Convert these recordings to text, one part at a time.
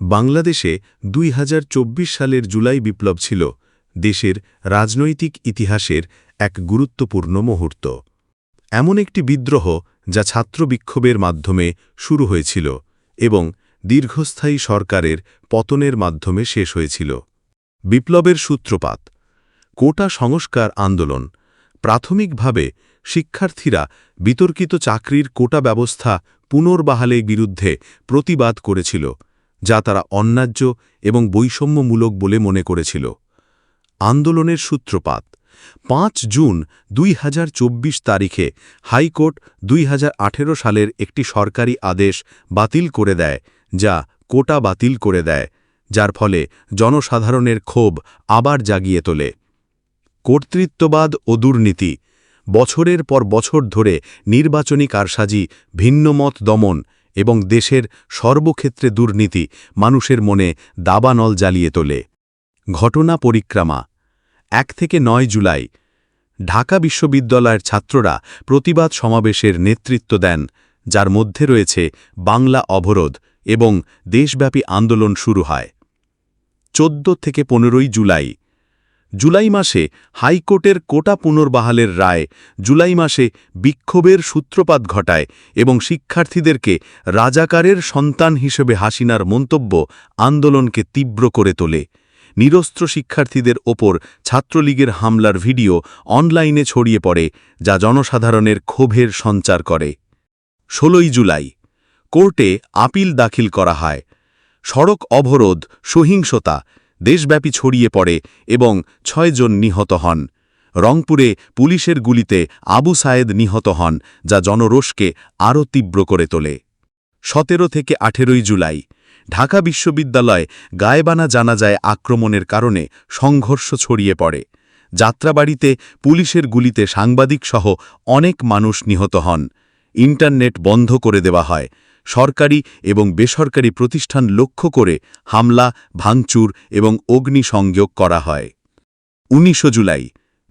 বাংলাদেশে দুই হাজার চব্বিশ সালের জুলাই বিপ্লব ছিল দেশের রাজনৈতিক ইতিহাসের এক গুরুত্বপূর্ণ মুহূর্ত। এমন একটি বিদ্রোহ যা ছাত্র বিক্ষোভের মাধ্যমে শুরু হয়েছিল এবং দীর্ঘস্থায়ী সরকারের পতনের মাধ্যমে শেষ হয়েছিল। বিপ্লবের সূত্রপাত, কোটা সংস্কার আন্দোলন, প্রাথমিকভাবে শিক্ষার্থীরা বিতর্কিত চাকরির কোটা ব্যবস্থা পুনর্বাহালের বিরুদ্ধে প্রতিবাদ করেছিল যা তারা অন্যায্য এবং বৈষম্যমূলক বলে মনে করেছিল। আন্দোলনের সূত্রপাত। পাঁচ জুন দুই হাজার চব্বিশ তারিখে হাইকোর্ট দুই হাজার আঠেরো সালের একটি সরকারি আদেশ বাতিল করে দেয়, যা কোটা বাতিল করে দেয়, যার ফলে জনসাধারণের ক্ষোভ আবার জাগিয়ে তোলে। কর্তৃত্ববাদ ও দুর্নীতি। বছরের পর বছর ধরে নির্বাচনী কারসাজি ভিন্নমত দমন এবং দেশের সর্বক্ষেত্রে দুর্নীতি মানুষের মনে দাবানল জ্বালিয়ে তোলে। ঘটনা পরিক্রমা। এক থেকে নয় জুলাই, ঢাকা বিশ্ববিদ্যালয়ের ছাত্ররা প্রতিবাদ সমাবেশের নেতৃত্ব দেন, যার মধ্যে রয়েছে বাংলা অবরোধ এবং দেশব্যাপী আন্দোলন শুরু হয়। চোদ্দ থেকে পনেরোই জুলাই জুলাই মাসে হাইকোর্টের কোটা পুনর্বাহালের রায়, জুলাই মাসে বিক্ষোভের সূত্রপাত ঘটায় এবং শিক্ষার্থীদেরকে রাজাকারের সন্তান হিসেবে হাসিনার মন্তব্য আন্দোলনকে তীব্র করে তোলে। নিরস্ত্র শিক্ষার্থীদের ওপর ছাত্রলীগের হামলার ভিডিও অনলাইনে ছড়িয়ে পড়ে, যা জনসাধারণের ক্ষোভের সঞ্চার করে। ষোলোই জুলাই, কোর্টে আপিল দাখিল করা হয়। সড়ক অবরোধ, সহিংসতা দেশব্যাপী ছড়িয়ে পড়ে এবং ছয়জন নিহত হন। রংপুরে পুলিশের গুলিতে আবু সায়েদ নিহত হন, যা জনরোষকে আরও তীব্র করে তোলে। সতেরো থেকে আঠেরোই জুলাই, ঢাকা বিশ্ববিদ্যালয় গায়েবানা জানাজায় আক্রমণের কারণে সংঘর্ষ ছড়িয়ে পড়ে। যাত্রাবাড়িতে পুলিশের গুলিতে সাংবাদিকসহ অনেক মানুষ নিহত হন। ইন্টারনেট বন্ধ করে দেওয়া হয়। সরকারি এবং বেসরকারি প্রতিষ্ঠান লক্ষ্য করে হামলা, ভাঙচুর এবং অগ্নিসংযোগ করা হয়। উনিশশো জুলাই,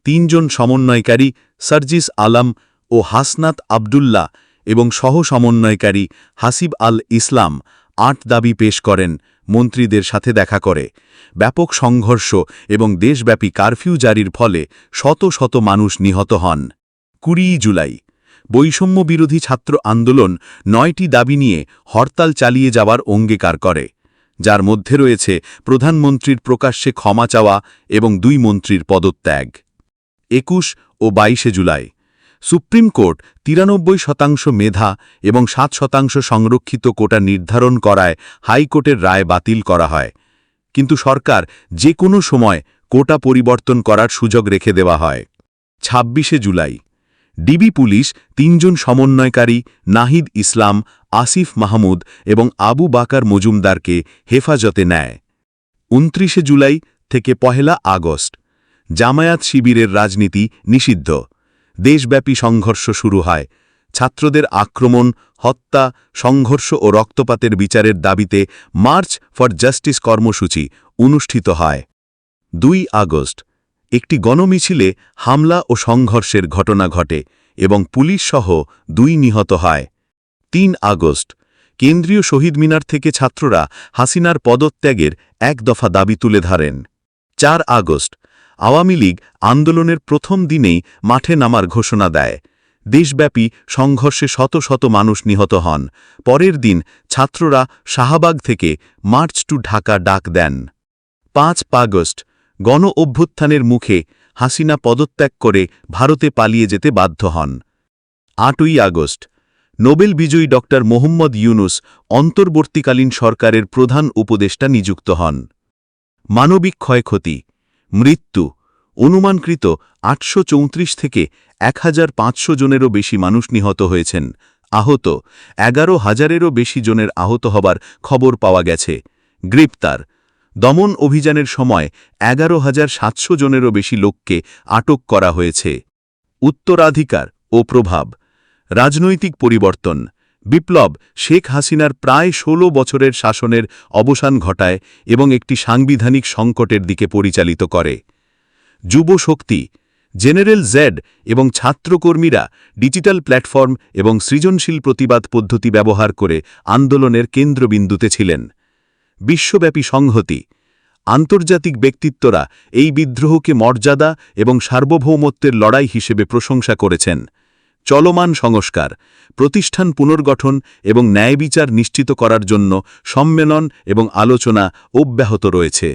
তিনজন সমন্বয়কারী সার্জিস আলম ও হাসনাত আবদুল্লাহ এবং সহ সমন্বয়কারী হাসিব আল ইসলাম আট দাবি পেশ করেন মন্ত্রীদের সাথে দেখা করে। ব্যাপক সংঘর্ষ এবং দেশব্যাপী কারফিউ জারির ফলে শত শত মানুষ নিহত হন। কুড়ি জুলাই বৈষম্য বিরোধী ছাত্র আন্দোলন নয়টি দাবি নিয়ে হরতাল চালিয়ে যাওয়ার অঙ্গীকার করে। যার মধ্যে রয়েছে প্রধানমন্ত্রীর প্রকাশ্যে ক্ষমা চাওয়া এবং দুই মন্ত্রীর পদত্যাগ। একুশ ও বাইশে জুলাই। সুপ্রিম কোর্ট তিরানব্বই শতাংশ মেধা এবং সাত শতাংশ সংরক্ষিত কোটা নির্ধারণ করায় হাইকোর্টের রায় বাতিল করা হয়। কিন্তু সরকার যে কোনো সময় কোটা পরিবর্তন করার সুযোগ রেখে দেওয়া হয়। ছাব্বিশে জুলাই। ডিবি পুলিশ তিনজন সমন্বয়কারী নাহিদ ইসলাম, আসিফ মাহমুদ এবং আবু বাকার মজুমদারকে হেফাজতে নেয়। উনত্রিশে জুলাই থেকে পহেলা আগস্ট, জামায়াত শিবিরের রাজনীতি নিষিদ্ধ। দেশব্যাপী সংঘর্ষ শুরু হয়। ছাত্রদের আক্রমণ, হত্যা, সংঘর্ষ ও রক্তপাতের বিচারের দাবিতে মার্চ ফর জাস্টিস কর্মসূচি অনুষ্ঠিত হয়। দুই আগস্ট একটি গণমিছিলে হামলা ও সংঘর্ষের ঘটনা ঘটে এবং পুলিশসহ দুই নিহত হয়। তিন আগস্ট, কেন্দ্রীয় শহীদ মিনার থেকে ছাত্ররা হাসিনার পদত্যাগের এক দফা দাবি তুলে ধরেন। চার আগস্ট, আওয়ামী লীগ আন্দোলনের প্রথম দিনেই মাঠে নামার ঘোষণা দেয়। দেশব্যাপী সংঘর্ষে শত শত মানুষ নিহত হন। পরের দিন ছাত্ররা শাহবাগ থেকে মার্চ টু ঢাকা ডাক দেন। পাঁচ আগস্ট গণ অভ্যুত্থানের মুখে হাসিনা পদত্যাগ করে ভারতে পালিয়ে যেতে বাধ্য হন। আটই আগস্ট, নোবেল বিজয়ী ড. মোহাম্মদ ইউনুস অন্তর্বর্তীকালীন সরকারের প্রধান উপদেষ্টা নিযুক্ত হন। মানবিক ক্ষয়ক্ষতি, মৃত্যু, অনুমানকৃত আটশো চৌত্রিশ থেকে এক হাজার পাঁচশো জনেরও বেশি মানুষ নিহত হয়েছেন। আহত এগারো হাজারেরও বেশি জনের আহত হবার খবর পাওয়া গেছে। গ্রেপ্তার দমন অভিযানের সময় এগারো হাজার সাতশো জনেরও বেশি লোককে আটক করা হয়েছে। উত্তরাধিকার ও প্রভাব, রাজনৈতিক পরিবর্তন, বিপ্লব, শেখ হাসিনার প্রায় ১৬ বছরের শাসনের অবসান ঘটায় এবং একটি সাংবিধানিক সংকটের দিকে পরিচালিত করে। যুব শক্তি, জেনারেল জেড এবং ছাত্রকর্মীরা ডিজিটাল প্ল্যাটফর্ম এবং সৃজনশীল প্রতিবাদ পদ্ধতি ব্যবহার করে আন্দোলনের কেন্দ্রবিন্দুতে ছিলেন। বিশ্বব্যাপী সংহতি। আন্তর্জাতিক ব্যক্তিত্বরা এই বিদ্রোহকে মর্যাদা এবং সার্বভৌমত্বের লড়াই হিসেবে প্রশংসা করেছেন। চলমান সংস্কার, প্রতিষ্ঠান পুনর্গঠন এবং ন্যায়বিচার নিশ্চিত করার জন্য সম্মেলন এবং আলোচনা অব্যাহত রয়েছে।